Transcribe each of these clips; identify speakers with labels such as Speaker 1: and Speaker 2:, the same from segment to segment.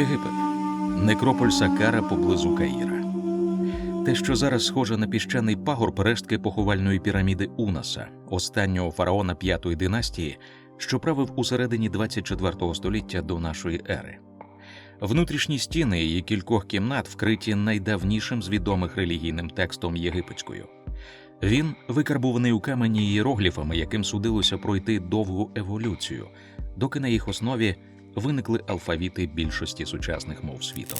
Speaker 1: Єгипет некрополь Сакара поблизу Каїра. Те, що зараз схоже на піщаний пагорб рештки поховальної піраміди Унаса, останнього фараона п'ятої династії, що правив у середині 24 століття до нашої ери. Внутрішні стіни її кількох кімнат вкриті найдавнішим з відомих релігійним текстом єгипетською. Він викарбуваний у камені ієрогліфами, яким судилося пройти довгу еволюцію, доки на їх основі виникли алфавіти більшості сучасних мов світу.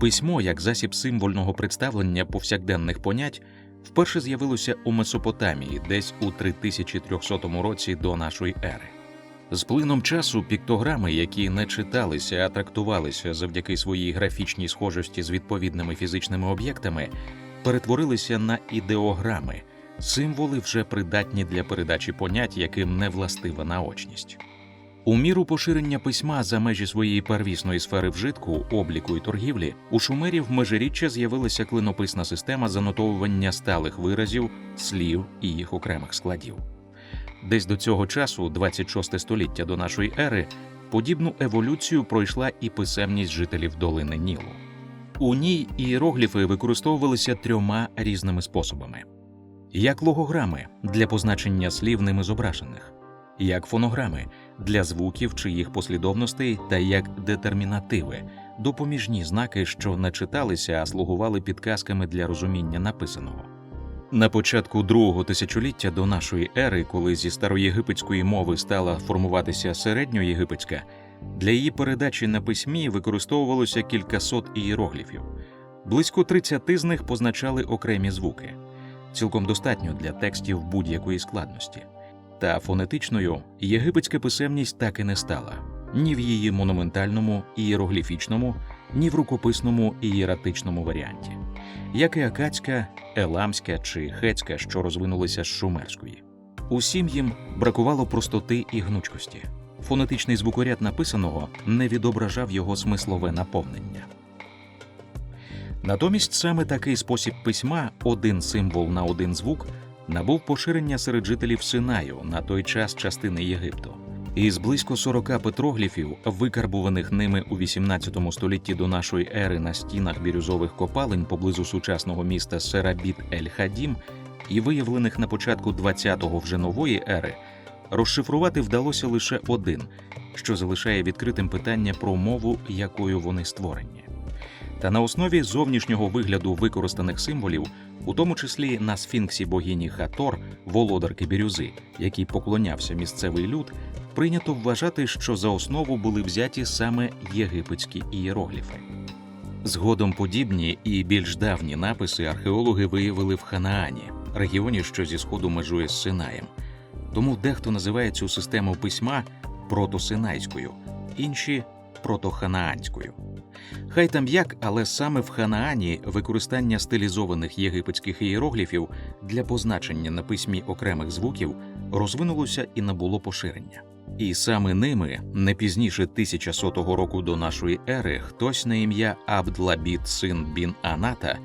Speaker 1: Письмо як засіб символьного представлення повсякденних понять вперше з'явилося у Месопотамії десь у 3300 році до нашої ери. З плином часу піктограми, які не читалися, а трактувалися завдяки своїй графічній схожості з відповідними фізичними об'єктами, перетворилися на ідеограми, символи вже придатні для передачі понять, яким не властива наочність. У міру поширення письма за межі своєї первісної сфери вжитку, обліку і торгівлі, у шумерів межиріччя з'явилася клинописна система занотовування сталих виразів, слів і їх окремих складів. Десь до цього часу, 26 століття до нашої ери, подібну еволюцію пройшла і писемність жителів долини Нілу. У ній ієрогліфи використовувалися трьома різними способами: як логограми для позначення слів ними зображених, як фонограми для звуків чи їх послідовностей, та як детермінативи допоміжні знаки, що не читалися, а слугували підказками для розуміння написаного. На початку другого тисячоліття до нашої ери, коли зі староєгипетської мови стала формуватися середньоєгипетська, для її передачі на письмі використовувалося кількасот ієрогліфів. Близько 30 з них позначали окремі звуки, цілком достатньо для текстів будь-якої складності. Та фонетичною єгипетська писемність так і не стала ні в її монументальному ієрогліфічному, ні в рукописному ієратичному варіанті, як і акадська, еламська чи хетська, що розвинулися з шумерської. Усім їм бракувало простоти і гнучкості. Фонетичний звукоряд написаного не відображав його смислове наповнення. Натомість саме такий спосіб письма, один символ на один звук, набув поширення серед жителів Синаю на той час частини Єгипту. Із близько 40 петрогліфів, викарбуваних ними у 18 столітті до нашої ери на стінах бірюзових копалень поблизу сучасного міста Серабіт Ель-Хадім і виявлених на початку 20-го вже нової ери, розшифрувати вдалося лише один, що залишає відкритим питання про мову, якою вони створені. Та на основі зовнішнього вигляду використаних символів, у тому числі на сфінксі богині Хатор, володарки бірюзи, який поклонявся місцевий люд, прийнято вважати, що за основу були взяті саме єгипетські ієрогліфи. Згодом подібні і більш давні написи археологи виявили в Ханаані, регіоні, що зі сходу межує з Синаєм. Тому дехто називає цю систему письма протосинайською, інші протоханаанською. Хай там як, але саме в Ханаані використання стилізованих єгипетських ієрогліфів для позначення на письмі окремих звуків розвинулося і набуло поширення. І саме ними, не пізніше 1100 року до нашої ери, хтось на ім'я Абдлабіт, син Бін Аната,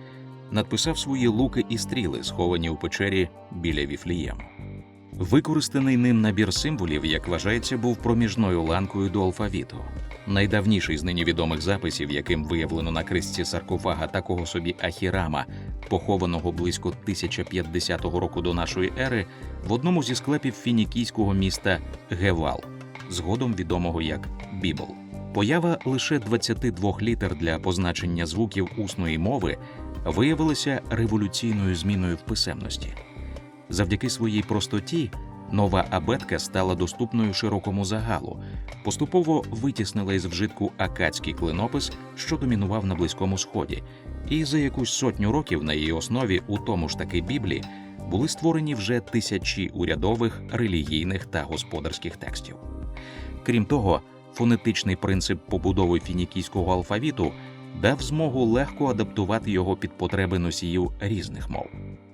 Speaker 1: надписав свої луки і стріли, сховані у печері біля Віфлієму. Використаний ним набір символів, як вважається, був проміжною ланкою до алфавіту. Найдавніший з нині відомих записів, яким виявлено на крисці саркофага такого собі Ахірама, похованого близько 1050 року до нашої ери, в одному зі склепів фінікійського міста Гевал, згодом відомого як Бібл. Поява лише 22 літер для позначення звуків усної мови виявилася революційною зміною в писемності. Завдяки своїй простоті нова абетка стала доступною широкому загалу, поступово витіснила із вжитку акадський клинопис, що домінував на Близькому Сході, і за якусь сотню років на її основі, у тому ж таки Біблії, були створені вже тисячі урядових, релігійних та господарських текстів. Крім того, фонетичний принцип побудови фінікійського алфавіту дав змогу легко адаптувати його під потреби носіїв різних мов.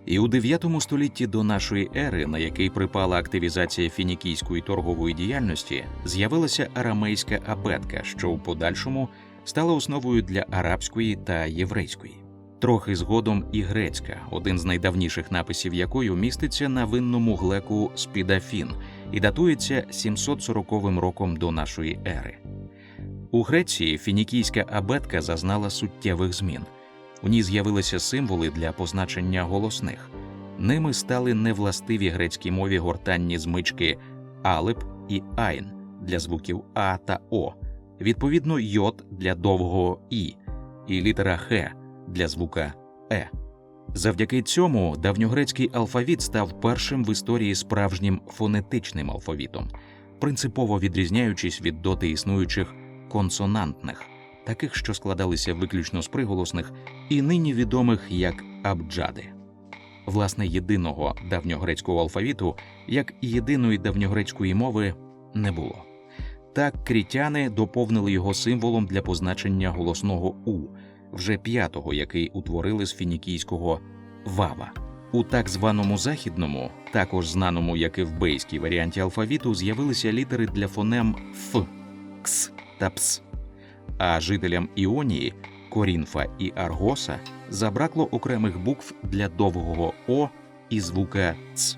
Speaker 1: І у 9 столітті до нашої ери, на який припала активізація фінікійської торгової діяльності, з'явилася арамейська абетка, що у подальшому стала основою для арабської та єврейської. Трохи згодом і грецька, один з найдавніших написів якої міститься на винному глеку Спідафін і датується 740 роком до нашої ери. У Греції фінікійська абетка зазнала суттєвих змін. У ній з'явилися символи для позначення голосних. Ними стали невластиві грецькій мові гортанні змички алеп і айн для звуків А та О, відповідно йод для довгого І і літера Х для звука Е. Завдяки цьому давньогрецький алфавіт став першим в історії справжнім фонетичним алфавітом, принципово відрізняючись від доти існуючих консонантних, таких, що складалися виключно з приголосних і нині відомих як абджади. Власне, єдиного давньогрецького алфавіту, як єдиної давньогрецької мови, не було. Так крітяни доповнили його символом для позначення голосного У, вже п'ятого, який утворили з фінікійського вава. У так званому західному, також знаному як і в бейській варіанті алфавіту, з'явилися літери для фонем Ф, Кс та Пс. А жителям Іонії, Корінфа і Аргоса забракло окремих букв для довгого О і звука Ц.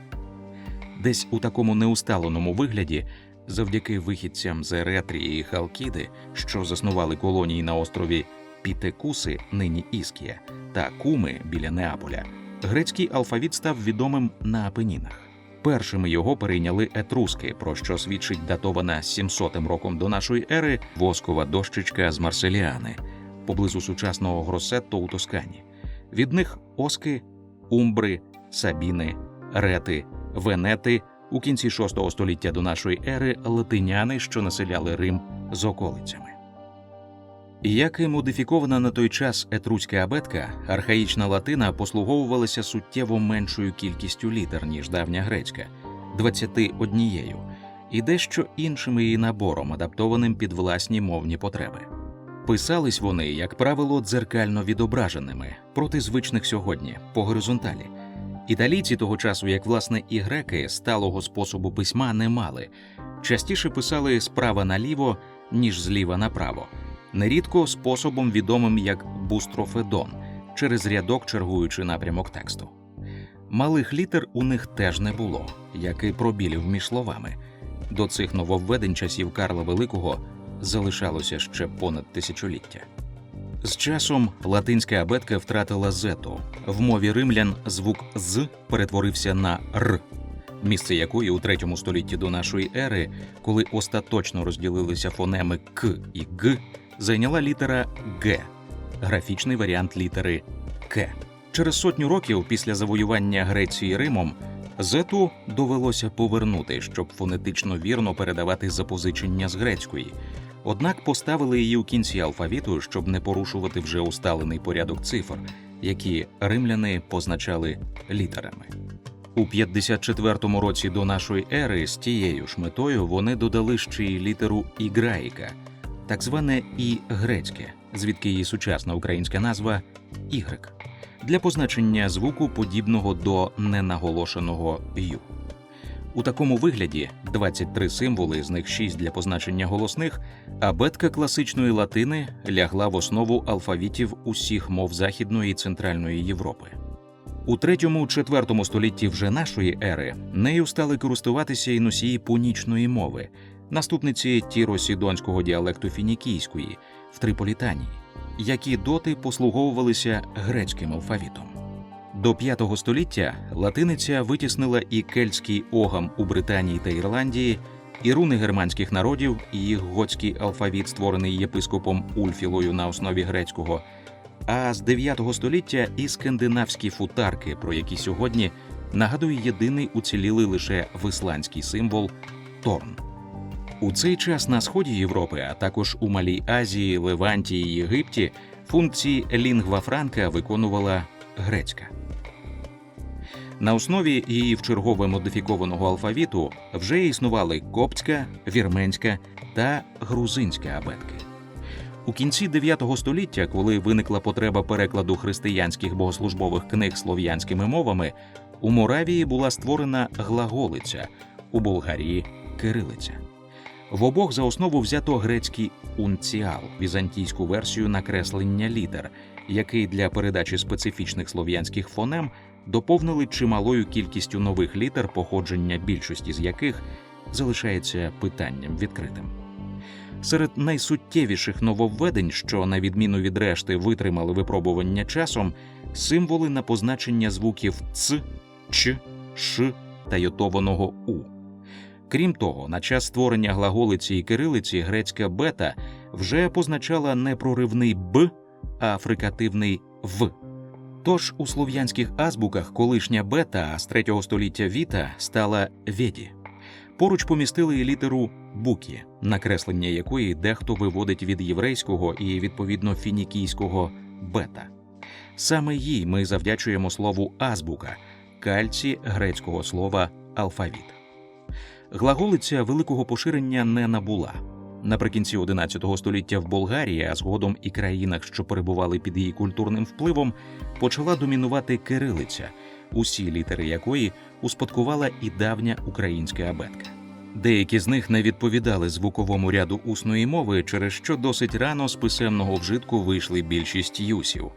Speaker 1: Десь у такому неусталеному вигляді, завдяки вихідцям з Еретрії і Халкіди, що заснували колонії на острові Пітекуси, нині Іскія, та Куми біля Неаполя, грецький алфавіт став відомим на Апенінах. Першими його перейняли етруски, про що свідчить датована 700 роком до нашої ери воскова дощечка з Марселіани поблизу сучасного Гросетто у Тоскані. Від них оски, умбри, сабіни, рети, венети у кінці VI століття до нашої ери латиняни, що населяли Рим з околицями. Як і модифікована на той час етруська абетка, архаїчна латина послуговувалася суттєво меншою кількістю літер, ніж давня грецька 21, і дещо іншим її набором, адаптованим під власні мовні потреби. Писались вони, як правило, дзеркально відображеними проти звичних сьогодні по горизонталі. Італійці того часу, як власне і греки, сталого способу письма не мали, частіше писали справа наліво, ніж зліва направо, нерідко способом відомим як бустрофедон, через рядок чергуючи напрямок тексту. Малих літер у них теж не було, як і пробілів між словами. До цих нововведень часів Карла Великого залишалося ще понад тисячоліття. З часом латинська абетка втратила зету. В мові римлян звук з перетворився на р, місце якої у третьому столітті до нашої ери, коли остаточно розділилися фонеми к і г, зайняла літера г, графічний варіант літери к. Через сотню років після завоювання Греції Римом зету довелося повернути, щоб фонетично вірно передавати запозичення з грецької. Однак поставили її у кінці алфавіту, щоб не порушувати вже усталений порядок цифр, які римляни позначали літерами. У 54-му році до нашої ери з тією ж метою вони додали ще й літеру іграїка, так зване і грецьке, звідки її сучасна українська назва ігрек, для позначення звуку подібного до ненаголошеного ю. У такому вигляді 23 символи, з них 6 для позначення голосних, абетка класичної латини лягла в основу алфавітів усіх мов Західної і Центральної Європи. У 3-4 столітті вже нашої ери нею стали користуватися і носії пунічної мови, наступниці тіро-сідонського діалекту фінікійської в Триполітанії, які доти послуговувалися грецьким алфавітом. До V століття латиниця витіснила і кельтський огам у Британії та Ірландії, і руни германських народів, і їх готський алфавіт, створений єпископом Ульфілою на основі грецького. А з 9 століття і скандинавські футарки, про які сьогодні нагадує єдиний уцілілий лише висландський символ Торн. У цей час на сході Європи, а також у Малій Азії, Леванті і Єгипті, функції лінгва франка виконувала грецька. На основі її вчергове модифікованого алфавіту вже існували коптська, вірменська та грузинська абетки. У кінці 9 століття, коли виникла потреба перекладу християнських богослужбових книг слов'янськими мовами, у Моравії була створена глаголиця, у Болгарії кирилиця. В обох за основу взято грецький унціал, візантійську версію накреслення літер, який для передачі специфічних слов'янських фонем доповнили чималою кількістю нових літер, походження більшості з яких залишається питанням відкритим. Серед найсуттєвіших нововведень, що на відміну від решти витримали випробування часом, символи на позначення звуків ц, ч, ш та йотованого у. Крім того, на час створення глаголиці і кирилиці грецька бета вже позначала не проривний б, а фрикативний в. Тож у слов'янських азбуках колишня бета з 3 століття віта стала веді. Поруч помістили і літеру букі, накреслення якої дехто виводить від єврейського і відповідно фінікійського бета. Саме їй ми завдячуємо слову азбука, кальці грецького слова алфавіт. Глаголиця великого поширення не набула. Наприкінці XI століття в Болгарії, а згодом і країнах, що перебували під її культурним впливом, почала домінувати кирилиця, усі літери якої успадкувала і давня українська абетка. Деякі з них не відповідали звуковому ряду усної мови, через що досить рано з писемного вжитку вийшли більшість юсів,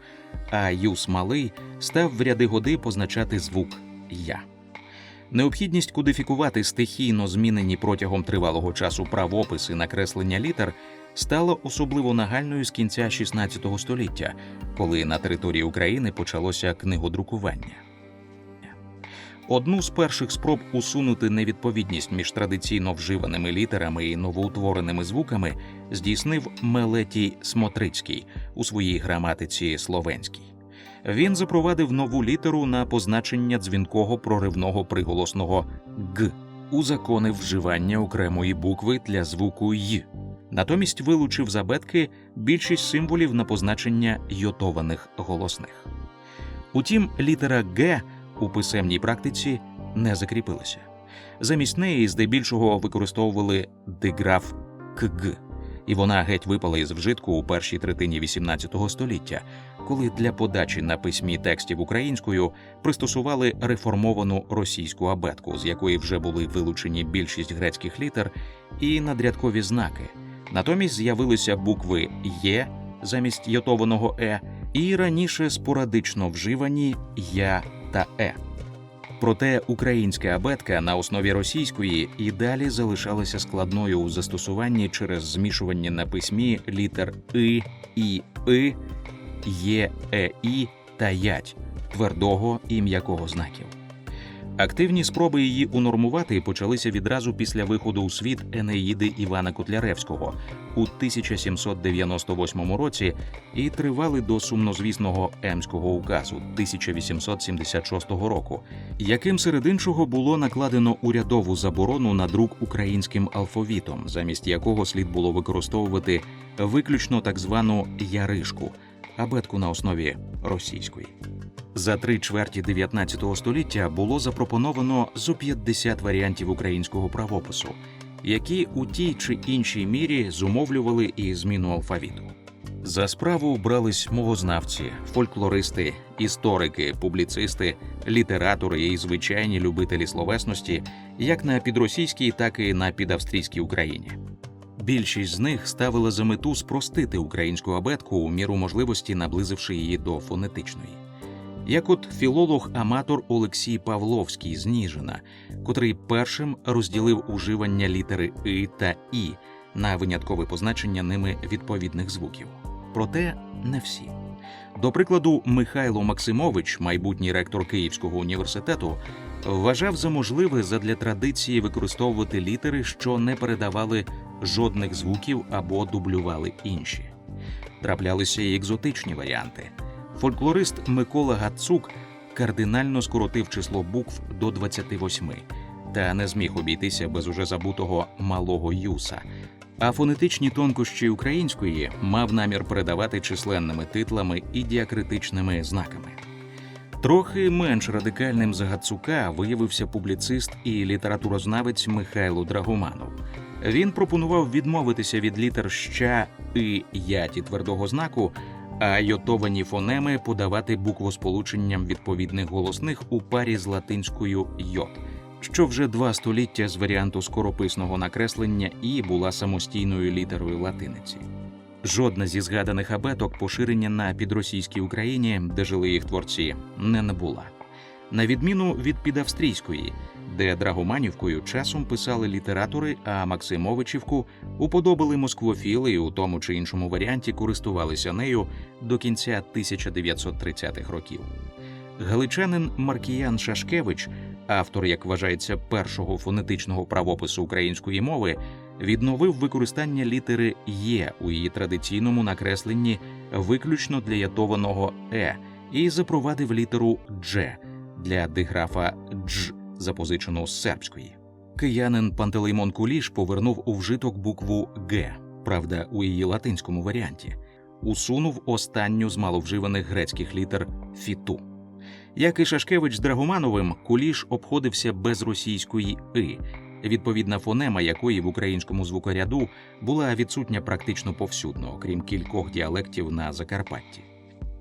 Speaker 1: а юс малий став в ряди годи позначати звук я. Необхідність кодифікувати стихійно змінені протягом тривалого часу правописи накреслення літер стала особливо нагальною з кінця XVI століття, коли на території України почалося книгодрукування. Одну з перших спроб усунути невідповідність між традиційно вживаними літерами і новоутвореними звуками здійснив Мелетій Смотрицький у своїй граматиці словенській. Він запровадив нову літеру на позначення дзвінкого проривного приголосного г, узаконив вживання окремої букви для звуку й. Натомість вилучив з абетки більшість символів на позначення йотованих голосних. Утім, літера Г у писемній практиці не закріпилася. Замість неї здебільшого використовували диграф КГ, і вона геть випала із вжитку у першій третині XVIII століття, коли для подачі на письмі текстів українською пристосували реформовану російську абетку, з якої вже були вилучені більшість грецьких літер і надрядкові знаки. Натомість з'явилися букви Є замість йотованого Е і раніше спорадично вживані Я та Е. Проте українська абетка на основі російської і далі залишалася складною у застосуванні через змішування на письмі літер И, І, И, Є, Е, І та Ять твердого і м'якого знаків. Активні спроби її унормувати почалися відразу після виходу у світ Енеїди Івана Котляревського у 1798 році і тривали до сумнозвісного Емського указу 1876 року, яким серед іншого було накладено урядову заборону на друк українським алфавітом, замість якого слід було використовувати виключно так звану яришку абетку на основі російської. За три чверті 19 століття було запропоновано зо 50 варіантів українського правопису, які у тій чи іншій мірі зумовлювали і зміну алфавіту. За справу брались мовознавці, фольклористи, історики, публіцисти, літератори і звичайні любителі словесності, як на підросійській, так і на підавстрійській Україні. Більшість з них ставила за мету спростити українську абетку у міру можливості, наблизивши її до фонетичної. Як от філолог-аматор Олексій Павловський з Ніжина, котрий першим розділив уживання літери И та І на виняткове позначення ними відповідних звуків. Проте не всі. До прикладу, Михайло Максимович, майбутній ректор Київського університету, вважав за можливе задля традиції використовувати літери, що не передавали жодних звуків або дублювали інші. Траплялися й екзотичні варіанти. Фольклорист Микола Гацук кардинально скоротив число букв до 28, та не зміг обійтися без уже забутого малого юса. А фонетичні тонкощі української мав намір передавати численними титлами і діакритичними знаками. Трохи менш радикальним за Гацука виявився публіцист і літературознавець Михайло Драгоманов. Він пропонував відмовитися від літер ща і яті твердого знаку, а йотовані фонеми подавати буквосполученням відповідних голосних у парі з латинською йот, що вже два століття з варіанту скорописного накреслення і була самостійною літерою латиниці. Жодна зі згаданих абеток поширення на підросійській Україні, де жили їх творці, не набула. На відміну від підавстрійської, де Драгоманівкою часом писали літератори, а Максимовичівку уподобали москвофіли і у тому чи іншому варіанті користувалися нею до кінця 1930-х років. Галичанин Маркіян Шашкевич, автор, як вважається, першого фонетичного правопису української мови, відновив використання літери Є у її традиційному накресленні виключно для ятованого Е і запровадив літеру Дж для диграфа Дж, запозичену з сербської. Киянин Пантелеймон Куліш повернув у вжиток букву Г, правда, у її латинському варіанті, усунув останню з маловживаних грецьких літер фіту. Як і Шашкевич з Драгомановим, Куліш обходився без російської и, відповідна фонема якої в українському звукоряду була відсутня практично повсюдно, окрім кількох діалектів на Закарпатті.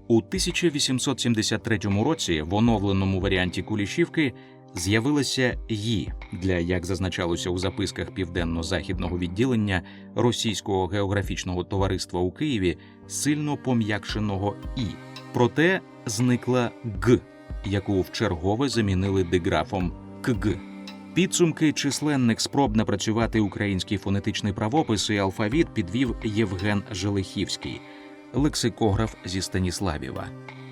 Speaker 1: У 1873 році в оновленому варіанті Кулішівки з'явилася «ї» для, як зазначалося у записках південно-західного відділення Російського географічного товариства у Києві, сильно пом'якшеного і. Проте зникла г, яку вчергове замінили диграфом кг. Підсумки численних спроб напрацювати український фонетичний правопис і алфавіт підвів Євген Желихівський, лексикограф зі Станіславіва.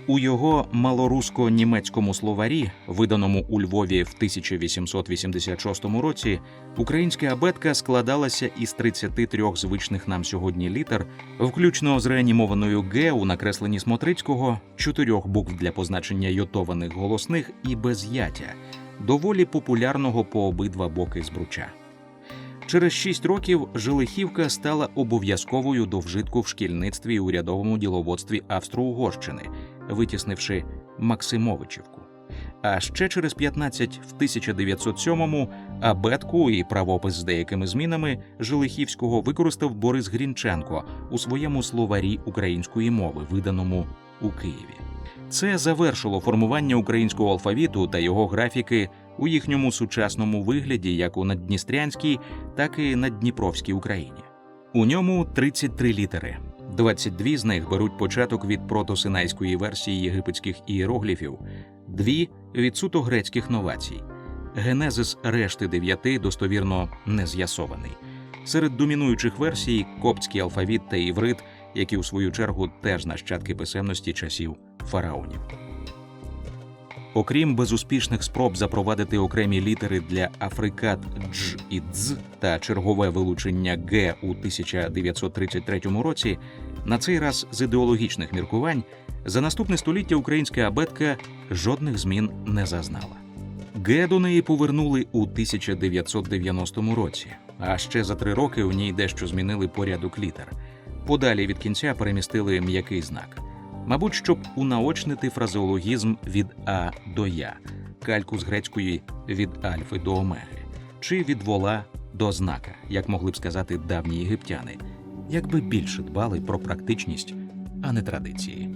Speaker 1: У його малорусько-німецькому словарі, виданому у Львові в 1886 році, українська абетка складалася із 33 звичних нам сьогодні літер, включно з реанімованою Г у накресленні Смотрицького, чотирьох букв для позначення йотованих голосних і без'яття, доволі популярного по обидва боки збруча. Через шість років Желихівка стала обов'язковою до вжитку в шкільництві і урядовому діловодстві Австро-Угорщини, витіснивши Максимовичівку. А ще через 15 в 1907-му абетку і правопис з деякими змінами Желихівського використав Борис Грінченко у своєму словарі української мови, виданому у Києві. Це завершило формування українського алфавіту та його графіки у їхньому сучасному вигляді, як у наддністрянській, так і наддніпровській Україні. У ньому 33 літери. 22 з них беруть початок від протосинайської версії єгипетських ієрогліфів, дві від суто грецьких новацій. Генезис решти дев'яти достовірно не з'ясований. Серед домінуючих версій коптський алфавіт та іврит, які у свою чергу теж нащадки писемності часів фараонів. Окрім безуспішних спроб запровадити окремі літери для африкат дж і дз та чергове вилучення г у 1933 році, на цей раз з ідеологічних міркувань за наступне століття українська абетка жодних змін не зазнала. Г до неї повернули у 1990 році, а ще за три роки у ній дещо змінили порядок літер. Подалі від кінця перемістили м'який знак. Мабуть, щоб унаочнити фразеологізм від А до Я, кальку з грецької від альфи до омеги, чи від вола до знака, як могли б сказати давні єгиптяни, якби більше дбали про практичність, а не традиції.